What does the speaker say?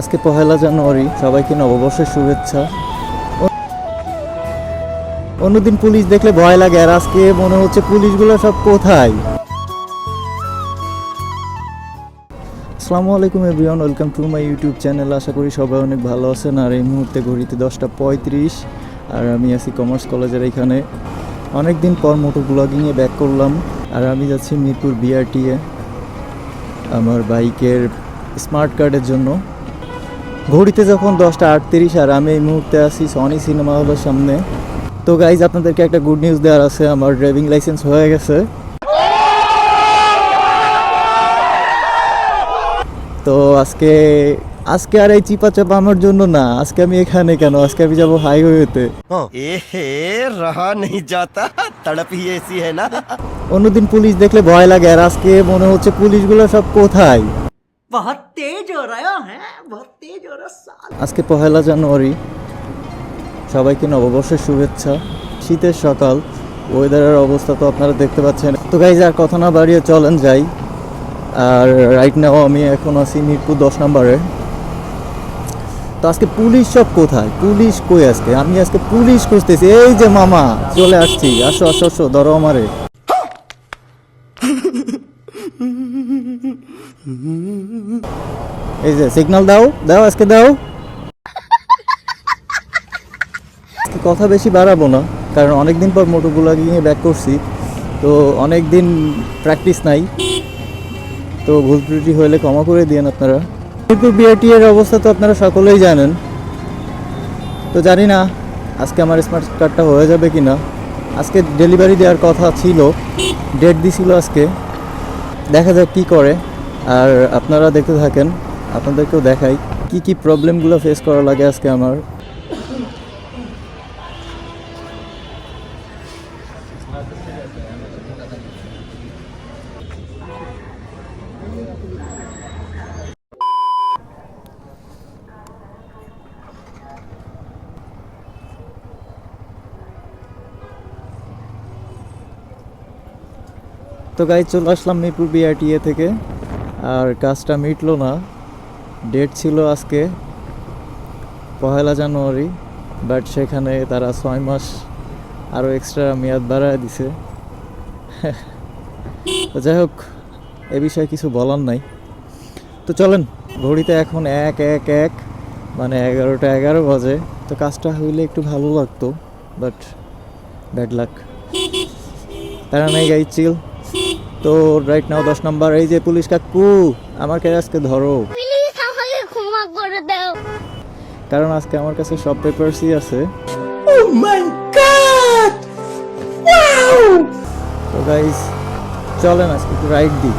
আজকে পহেলা জানুয়ারি, সবাইকে নববর্ষের শুভেচ্ছা। অন্যদিন পুলিশ দেখলে ভয় লাগে, আর আজকে মনে হচ্ছে পুলিশগুলো সব কোথায়? আসসালামু আলাইকুম everyone, welcome to my YouTube channel. আশা করি সবাই অনেক ভালো আছেন। আর এই মুহূর্তে ঘড়িতে দশটা পঁয়ত্রিশ, আর আমি আছি কমার্স কলেজের এখানে। অনেক দিন পর মোটো ব্লগিংয়ে ব্যাক করলাম, আর আমি যাচ্ছি মিরপুর বিআরটিএ আমার বাইকের স্মার্ট কার্ডের জন্য। ঘড়িতে যখন দশটা আটত্রিশ আর আমি এই মুহূর্তে আছি সনি সিনেমা হলের সামনে তো গাইজ আপনাদেরকে একটা গুড নিউজ দেওয়ার আছে আমার ড্রাইভিং লাইসেন্স হয়ে গেছে। তো আজকে আজকে আর এই চিপা চাপা আমার জন্য না আজকে আমি এখানে কেন? আজকে আমি যাব হাইওয়েতে অন্যদিন পুলিশ দেখলে ভয় লাগে আর আজকে মনে হচ্ছে পুলিশগুলো সব কোথায়? बहुत तेज हो रहा है बहुत तेज हो रहा साल আজকে পহেলা জানুয়ারি সবাইকে নববর্ষের শুভেচ্ছা শীতের সকাল ওয়েদারের অবস্থা তো আপনারা দেখতে পাচ্ছেন তো গাইজ আর কথা না বাড়িয়ে চলেন যাই আর রাইট নাও আমি এখন আছি মিরপুর দশ নম্বরে তো আজকে পুলিশ সব কোথায় পুলিশ কই আজকে আমি আজকে পুলিশ খুঁজতেছি এই যে মামা চলে আসছি আসো আসো আসো ধরো আমারে এই যে সিগন্যাল দাও দাও আজকে দাও। কথা বেশি বাড়াবো না, কারণ অনেক দিন পর মোটো ব্লগিংয়ে ব্যাক করছি, তো অনেক দিন প্র্যাকটিস নাই। তো ভুল ত্রুটি হলে ক্ষমা করে দিয়েন আপনারা। মিরপুর বিআরটি এর অবস্থা তো আপনারা সকলেই জানেন। তো জানি না আজকে আমার স্মার্ট কার্ডটা হয়ে যাবে কি না আজকে ডেলিভারি দেওয়ার কথা ছিল ডেট দিছিল আজকে। দেখা যাক কি করে, আর আপনারা দেখতে থাকেন। আপনাদেরকেও দেখাই কি কি প্রবলেমগুলো ফেস করা লাগে আজকে আমার। তো গাই চলে আসলাম মিরপুর বিআরটিএ থেকে। আর কাজটা মিটলো না। ডেট ছিল আজকে পহেলা জানুয়ারি বাট সেখানে তারা ছয় মাস আরও এক্সট্রা মেয়াদ বাড়ায় দিছে। যাই হোক, এ বিষয়ে কিছু বলার নাই। তো চলেন, ঘড়িতে এখন এক এক এক মানে এগারোটা এগারো বাজে। তো কাজটা হইলে একটু ভালো লাগতো বাট ব্যাড লাক তারা নাই গাই চিল তো রাইট নাও দশ নাম্বার, এই যে পুলিশ কাকু, আমাকে আজকে ধরো। ক্ষমা করে দাও। কারণ আজকে আমার কাছে সব পেপারসই আছে। তো গাইস চলেন আজকে একটু রাইড দিই।